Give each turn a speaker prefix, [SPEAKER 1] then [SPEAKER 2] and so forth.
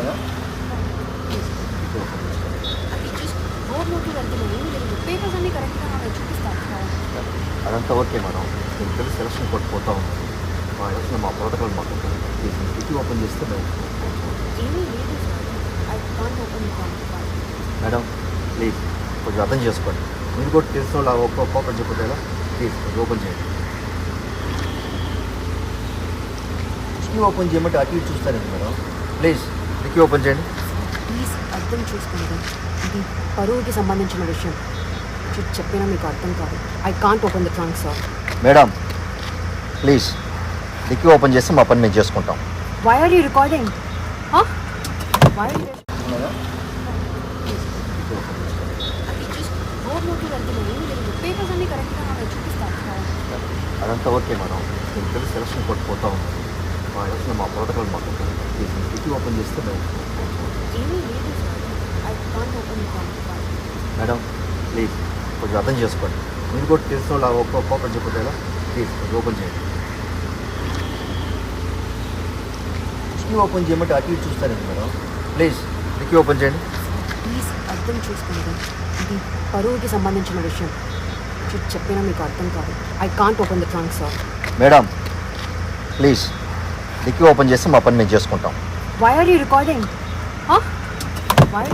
[SPEAKER 1] Madam అదంతా okay madam. నేను తెలిసి సెలక్షన్ కోర్టు పోతా ఉన్నాను మా ఎలక్షన్ మా ప్రోటోకాల్ మాకు ఉంటుంది. ఓపెన్ చేస్తే మేడం. ప్లీజ్ కొంచెం అర్థం చేసుకోండి. మీరు కూడా తెలిసిన వాళ్ళు ఒక్క కోపం చెప్పతే ప్లీజ్ కొంచెం ఓపెన్ చేయండి. కిటికీ ఓపెన్ చేయమంటే అటు చూస్తారండి మేడం? ప్లీజ్ కిటికీ ఓపెన్ చేయండి.
[SPEAKER 2] ప్లీజ్ అర్థం చేసుకోండి. ఇది పరువుకి సంబంధించిన విషయం. చెప్పినా మీకు అర్థం కాదు. I can't open the trunk sir
[SPEAKER 1] madam please కిటికీ ఓపెన్ చేస్తే మా పని మేము చేసుకుంటాం.
[SPEAKER 2] Why are you recording why
[SPEAKER 1] అదంతా ఓకే మేడం. తెలిసి సెలక్షన్ కోర్టు పోతా ఉన్నాను మా ఎలక్షన్ మా ప్రోటోకాల్ మాకు మీరు కిటికీ ఓపెన్ చేస్తే
[SPEAKER 2] ఓపెన్
[SPEAKER 1] మేడం ప్లీజ్ కొంచెం అర్థం చేసుకోండి. మీరు కూడా తెలిసిన వాళ్ళు ఒక్క కోపం చెప్పతే ఎలా? ప్లీజ్ కొంచెం ఓపెన్ చేయండి. కిటికీ ఓపెన్ చేయమంటే అటు ఇటు చూస్తారండి మేడం? ప్లీజ్ కిటికీ ఓపెన్ చేయండి.
[SPEAKER 2] ప్లీజ్ అర్థం చేసుకోండి. ఇది పరువుకి సంబంధించిన విషయం. చెప్పినా మీకు అర్థం కాదు. I can't open the trunk sir.
[SPEAKER 1] Madam please. Dicky open చేస్తే మా పని మేము చేసుకుంటాం.
[SPEAKER 2] Why are you recording why